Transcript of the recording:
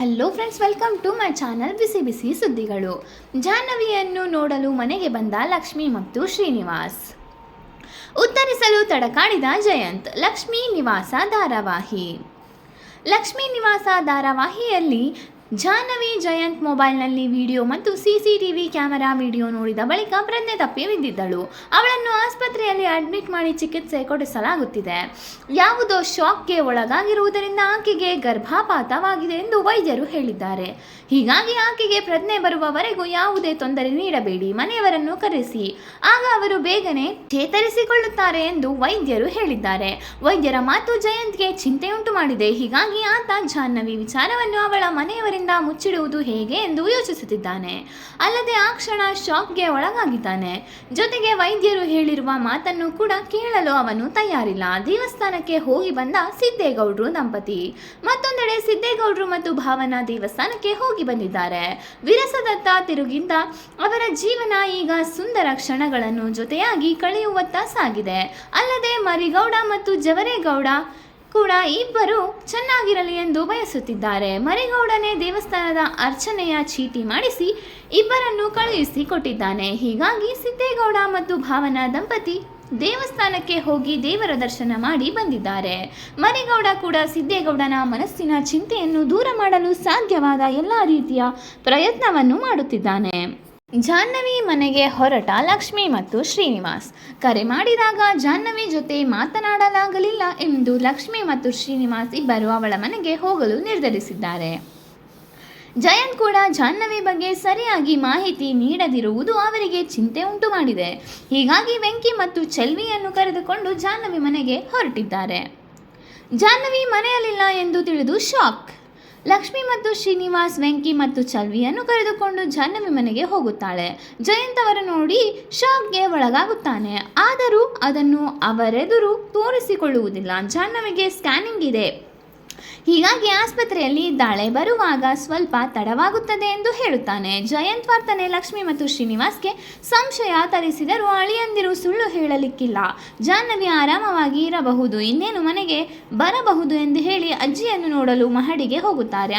Hello friends welcome to my channel ಬಿಸಿ ಬಿಸಿ ಸುದ್ದಿಗಳು ಜಾಹ್ನವಿಯನ್ನು ನೋಡಲು ಮನೆಗೆ ಬಂದ ಲಕ್ಷ್ಮಿ ಮತ್ತು ಶ್ರೀನಿವಾಸ್ ಉತ್ತರಿಸಲು ತಡಕಾಡಿದ ಜಯಂತ್ ಲಕ್ಷ್ಮೀ ನಿವಾಸ ಧಾರಾವಾಹಿ ಲಕ್ಷ್ಮೀ ನಿವಾಸ ಧಾರಾವಾಹಿಯಲ್ಲಿ ಜಾಹ್ನವಿ ಜಯಂತ್ ಮೊಬೈಲ್ನಲ್ಲಿ ವಿಡಿಯೋ ಮತ್ತು ಸಿಸಿಟಿವಿ ಕ್ಯಾಮೆರಾ ವಿಡಿಯೋ ನೋಡಿದ ಬಳಿಕ ಪ್ರಜ್ಞೆ ತಪ್ಪಿ ಬಿದ್ದಿದ್ದಳು ಅವಳನ್ನು ಆಸ್ಪತ್ರೆಯಲ್ಲಿ ಅಡ್ಮಿಟ್ ಮಾಡಿ ಚಿಕಿತ್ಸೆ ಕೊಡಿಸಲಾಗುತ್ತಿದೆ. ಯಾವುದೋ ಶಾಕ್ಗೆ ಒಳಗಾಗಿರುವುದರಿಂದ ಆಕೆಗೆ ಗರ್ಭಪಾತವಾಗಿದೆ ಎಂದು ವೈದ್ಯರು ಹೇಳಿದ್ದಾರೆ. ಹೀಗಾಗಿ ಆಕೆಗೆ ಪ್ರಜ್ಞೆ ಬರುವವರೆಗೂ ಯಾವುದೇ ತೊಂದರೆ ನೀಡಬೇಡಿ, ಮನೆಯವರನ್ನು ಕರೆಸಿ. ಆಗ ಅವರು ಬೇಗನೆ ಚೇತರಿಸಿಕೊಳ್ಳುತ್ತಾರೆ ಎಂದು ವೈದ್ಯರು ಹೇಳಿದ್ದಾರೆ. ವೈದ್ಯರ ಮಾತು ಜಯಂತ್ಗೆ ಚಿಂತೆಯುಂಟು ಮಾಡಿದೆ. ಹೀಗಾಗಿ ಆತ ಜಾಹ್ನವಿ ವಿಚಾರವನ್ನು ಅವಳ ಮನೆಯವರಿಂದ ಮುಚ್ಚಿಡುವುದು ಹೇಗೆ ಎಂದು ಯೋಚಿಸುತ್ತಿದ್ದಾನೆ. ಅಲ್ಲದೆ ಆ ಕ್ಷಣ ಶಾಕ್ಗೆ ಒಳಗಾಗಿದ್ದಾನೆ. ಜೊತೆಗೆ ವೈದ್ಯರು ಹೇಳಿರುವ ಮಾತನ್ನು ಕೂಡ ಕೇಳಲು ಅವನು ತಯಾರಿಲ್ಲ. ದೇವಸ್ಥಾನಕ್ಕೆ ಹೋಗಿ ಬಂದ ಸಿದ್ದೇಗೌಡರು ದಂಪತಿ. ಮತ್ತೊಂದೆಡೆ ಸಿದ್ದೇಗೌಡರು ಮತ್ತು ಭಾವನಾ ದೇವಸ್ಥಾನಕ್ಕೆ ಹೋಗಿ ಬಂದಿದ್ದಾರೆ. ವಿರಸದತ್ತ ತಿರುಗಿದ್ದ ಅವರ ಜೀವನ ಈಗ ಸುಂದರ ಕ್ಷಣಗಳನ್ನು ಜೊತೆಯಾಗಿ ಕಳೆಯುವತ್ತ ಸಾಗಿದೆ. ಅಲ್ಲದೆ ಮರಿಗೌಡ ಮತ್ತು ಜವರೇಗೌಡ ಕೂಡ ಇಬ್ಬರು ಚೆನ್ನಾಗಿರಲಿ ಎಂದು ಬಯಸುತ್ತಿದ್ದಾರೆ. ಮರಿಗೌಡನೇ ದೇವಸ್ಥಾನದ ಅರ್ಚನೆಯ ಚೀಟಿ ಮಾಡಿಸಿ ಇಬ್ಬರನ್ನು ಕಳುಹಿಸಿ ಕೊಟ್ಟಿದ್ದಾನೆ. ಹೀಗಾಗಿ ಸಿದ್ದೇಗೌಡ ಮತ್ತು ಭಾವನಾ ದಂಪತಿ ದೇವಸ್ಥಾನಕ್ಕೆ ಹೋಗಿ ದೇವರ ದರ್ಶನ ಮಾಡಿ ಬಂದಿದ್ದಾರೆ. ಮರಿಗೌಡ ಕೂಡ ಸಿದ್ದೇಗೌಡನ ಮನಸ್ಸಿನ ಚಿಂತೆಯನ್ನು ದೂರ ಮಾಡಲು ಸಾಧ್ಯವಾದ ಎಲ್ಲ ರೀತಿಯ ಪ್ರಯತ್ನವನ್ನು ಮಾಡುತ್ತಿದ್ದಾನೆ. ಜಾಹ್ನವಿ ಮನೆಗೆ ಹೊರಟ ಲಕ್ಷ್ಮಿ ಮತ್ತು ಶ್ರೀನಿವಾಸ್. ಕರೆ ಮಾಡಿದಾಗ ಜಾಹ್ನವಿ ಜೊತೆ ಮಾತನಾಡಲಾಗಲಿಲ್ಲ ಎಂದು ಲಕ್ಷ್ಮಿ ಮತ್ತು ಶ್ರೀನಿವಾಸ್ ಇಬ್ಬರು ಅವಳ ಮನೆಗೆ ಹೋಗಲು ನಿರ್ಧರಿಸಿದ್ದಾರೆ. ಜಯಂತ್ ಕೂಡ ಜಾಹ್ನವಿ ಬಗ್ಗೆ ಸರಿಯಾಗಿ ಮಾಹಿತಿ ನೀಡದಿರುವುದು ಅವರಿಗೆ ಚಿಂತೆ ಉಂಟು ಮಾಡಿದೆ. ಹೀಗಾಗಿ ವೆಂಕಿ ಮತ್ತು ಚೆಲ್ವಿಯನ್ನು ಕರೆದುಕೊಂಡು ಜಾಹ್ನವಿ ಮನೆಗೆ ಹೊರಟಿದ್ದಾರೆ. ಜಾಹ್ನವಿ ಮನೆಯಲ್ಲಿಲ್ಲ ಎಂದು ತಿಳಿದು ಶಾಕ್ ಲಕ್ಷ್ಮಿ ಮತ್ತು ಶ್ರೀನಿವಾಸ್, ವೆಂಕಿ ಮತ್ತು ಚಲ್ವಿಯನ್ನು ಕರೆದುಕೊಂಡು ಜಾಹ್ನವಿ ಮನೆಗೆ ಹೋಗುತ್ತಾಳೆ. ಜಯಂತ್ ಅವರು ನೋಡಿ ಶಾಕ್ಗೆ ಒಳಗಾಗುತ್ತಾನೆ. ಆದರೂ ಅದನ್ನು ಅವರೆದುರು ತೋರಿಸಿಕೊಳ್ಳುವುದಿಲ್ಲ. ಜಾಹ್ನವಿಗೆ ಸ್ಕ್ಯಾನಿಂಗ್ ಇದೆ. ಹೀಗಾಗಿ ಆಸ್ಪತ್ರೆಯಲ್ಲಿ ಇದ್ದಾಳೆ ಬರುವಾಗ ಸ್ವಲ್ಪ ತಡವಾಗುತ್ತದೆ ಎಂದು ಹೇಳುತ್ತಾನೆ. ಜಯಂತ್ ವರ್ತನೆ, ಲಕ್ಷ್ಮಿ ಮತ್ತು ಶ್ರೀನಿವಾಸ್ಗೆ ಸಂಶಯ ತರಿಸಿದರೂ ಅಳಿಯಂದಿರು ಸುಳ್ಳು ಹೇಳಲಿಕ್ಕಿಲ್ಲ. ಜಾಹ್ನವಿ ಆರಾಮವಾಗಿ ಇರಬಹುದು, ಇನ್ನೇನು ಮನೆಗೆ ಬರಬಹುದು ಎಂದು ಹೇಳಿ ಅಜ್ಜಿಯನ್ನು ನೋಡಲು ಮಹಡಿಗೆ ಹೋಗುತ್ತಾರೆ.